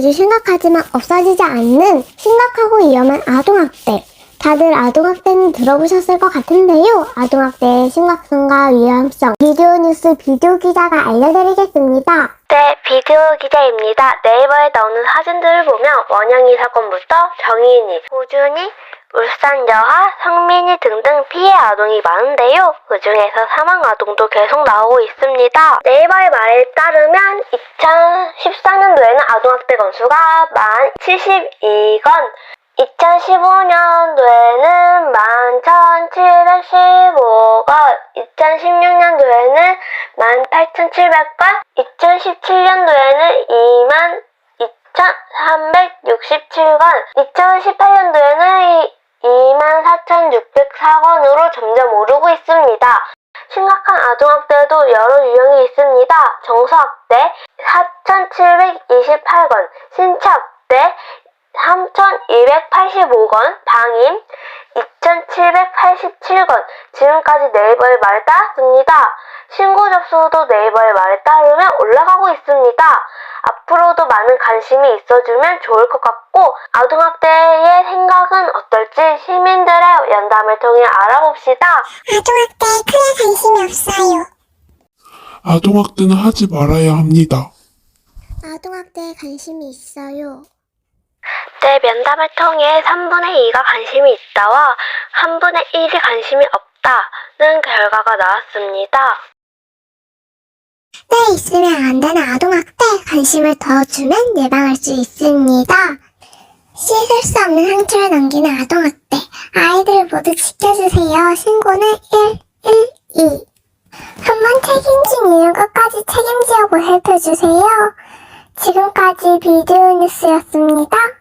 굳이 심각하지만 없어지지 않는 심각하고 위험한 아동학대. 다들 아동학대는 들어보셨을 것 같은데요. 아동학대의 심각성과 위험성. 비디오 뉴스 비디오 기자가 알려드리겠습니다. 네, 비디오 기자입니다. 네이버에 나오는 사진들을 보면 원영이 사건부터 정인이, 우준이, 울산 여하, 성민이 등등 피해 아동이 많은데요. 그 중에서 사망 아동도 계속 나오고 있습니다. 네이버의 말에 따르면 2014년도에는 아동학대 건수가 만 72건, 2015년도에는 11,715건, 2016년도에는 18,700건, 2017년도에는 22,367건, 2018년도에는 24,604건으로 점점 오르고 있습니다. 심각한 아동학대도 여러 유형이 있습니다. 정서학대 4,728건, 신체학대 3,285건, 방임 2,787건, 지금까지 네이버의 말에 따랐습니다. 신고 접수도 네이버의 말에 따르면 올라가고 있습니다. 앞으로도 많은 관심이 있어주면 좋을 것 같고, 아동학대의 생각은 어떨지 시민들의 연담을 통해 알아봅시다. 아동학대에 크게 관심이 없어요. 아동학대는 하지 말아야 합니다. 아동학대에 관심이 있어요. 내 면담을 통해 3분의 2가 관심이 있다와 1분의 1이 관심이 없다는 결과가 나왔습니다. 때 있으면 안 되는 아동학대 관심을 더 주면 예방할 수 있습니다. 씻을 수 없는 상처를 남기는 아동학대 아이들 모두 지켜주세요. 신고는 112 한번 책임진 이유 끝까지 책임지어 보살펴주세요. 지금까지 비디오 뉴스였습니다.